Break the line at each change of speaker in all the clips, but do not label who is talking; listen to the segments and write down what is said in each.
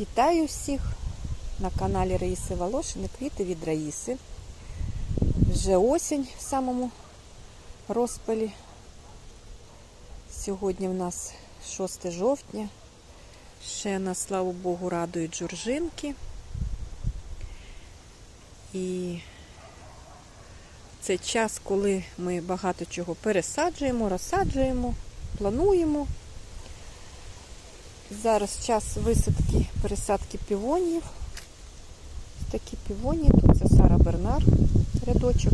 Вітаю всіх на каналі Раїси Волошини. Квіти від Раїси. Вже осінь в самому розпалі. Сьогодні в нас 6 жовтня. Ще нас, слава Богу, радують журжинки. І це час, коли ми багато чого пересаджуємо, розсаджуємо, плануємо. Зараз час висадки, пересадки півонів. Такі півоні. Тут це Сара Бернар рядочок.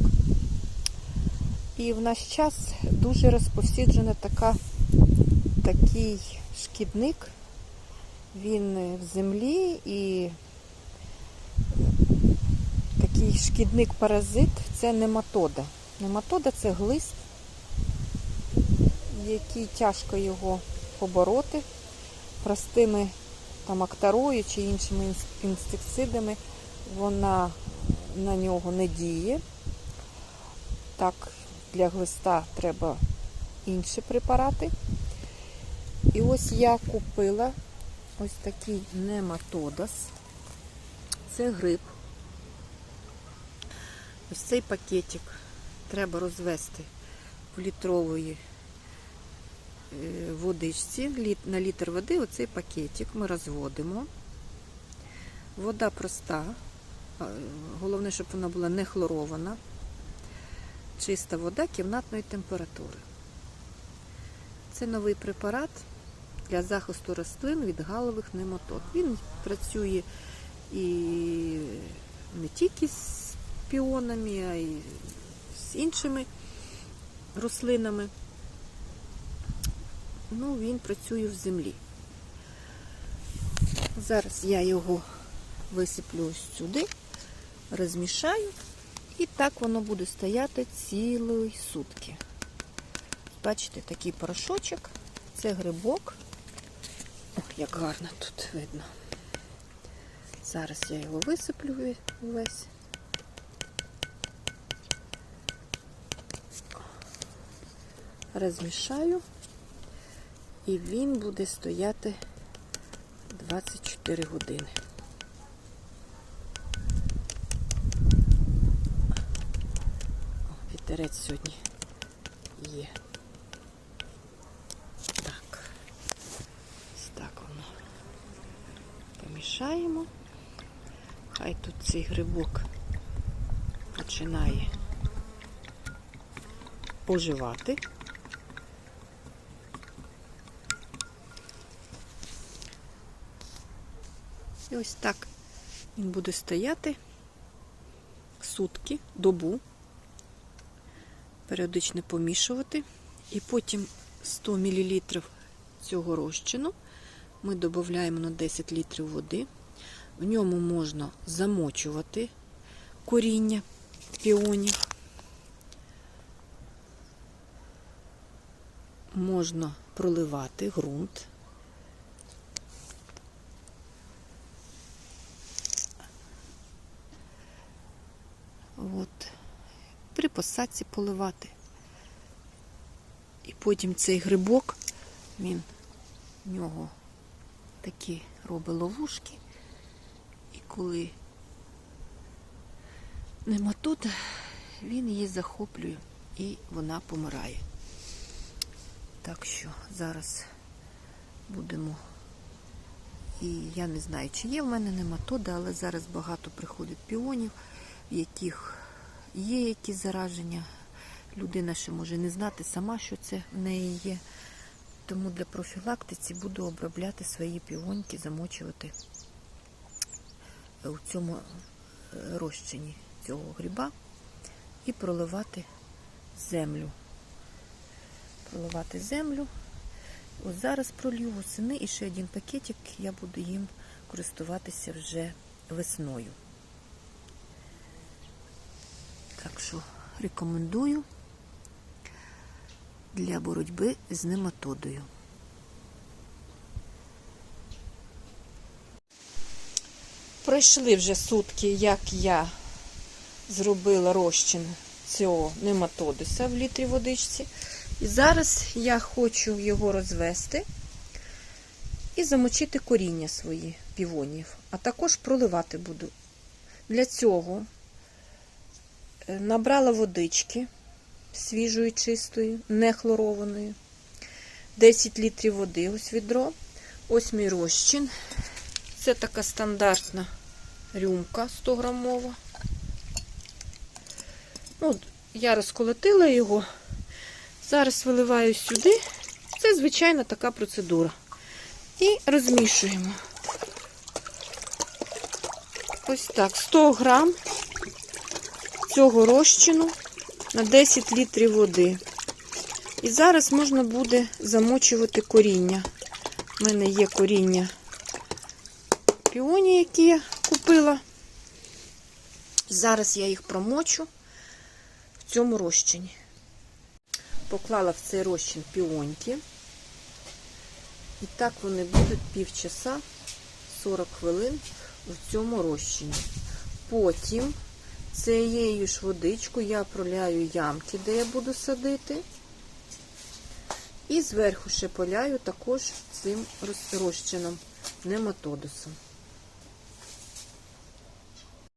І в наш час дуже розповсюджена така, такий шкідник. Він в землі і такий шкідник-паразит це нематода. Нематода це глист, який тяжко його побороти простими там актарою чи іншими інс- інсектицидами вона на нього не діє. Так, для глиста треба інші препарати. І ось я купила ось такий нематодас. Це гриб. Ось цей пакетик треба розвести в літрової водичці на літр води оцей пакетик ми розводимо. Вода проста, головне, щоб вона була не хлорована. Чиста вода кімнатної температури. Це новий препарат для захисту рослин від галових нематод. Він працює і не тільки з піонами, а й з іншими рослинами ну, він працює в землі. Зараз я його висиплю сюди, розмішаю, і так воно буде стояти цілої сутки. Бачите, такий порошочок, це грибок. Ох, як гарно тут видно. Зараз я його висиплю весь. Розмішаю і він буде стояти 24 години. О, вітерець сьогодні є. Так. Ось так воно. Помішаємо. Хай тут цей грибок починає оживати. І ось так він буде стояти сутки, добу, періодично помішувати. І потім 100 мл цього розчину ми додаємо на 10 літрів води. В ньому можна замочувати коріння піонів. Можна проливати ґрунт. При посадці поливати. І потім цей грибок, він в нього такі робить ловушки. І коли нема тут, він її захоплює і вона помирає. Так що зараз будемо. І я не знаю, чи є в мене нематода, але зараз багато приходить піонів, в яких є якісь зараження. Людина ще може не знати сама, що це в неї є. Тому для профілактиці буду обробляти свої піоньки, замочувати у цьому е, розчині цього гриба і проливати землю. Проливати землю. Ось зараз пролью восени і ще один пакетик, я буду їм користуватися вже весною. Так що рекомендую для боротьби з нематодою. Пройшли вже сутки, як я зробила розчин цього нематодиса в літрі водичці. І зараз я хочу його розвести і замочити коріння свої півонів, а також проливати буду. Для цього набрала водички свіжої, чистої, не хлорованої. 10 літрів води, ось відро. Ось мій розчин. Це така стандартна рюмка 100 грамова. Ну, я розколотила його. Зараз виливаю сюди. Це звичайна така процедура. І розмішуємо. Ось так, 100 грам цього розчину на 10 літрів води. І зараз можна буде замочувати коріння. У мене є коріння піоні, які я купила. Зараз я їх промочу в цьому розчині. Поклала в цей розчин піоньки. І так вони будуть півчаса 40 хвилин у цьому розчині. Потім цією ж водичкою я проляю ямки, де я буду садити. І зверху ще поляю також цим роз- розчином нематодусом.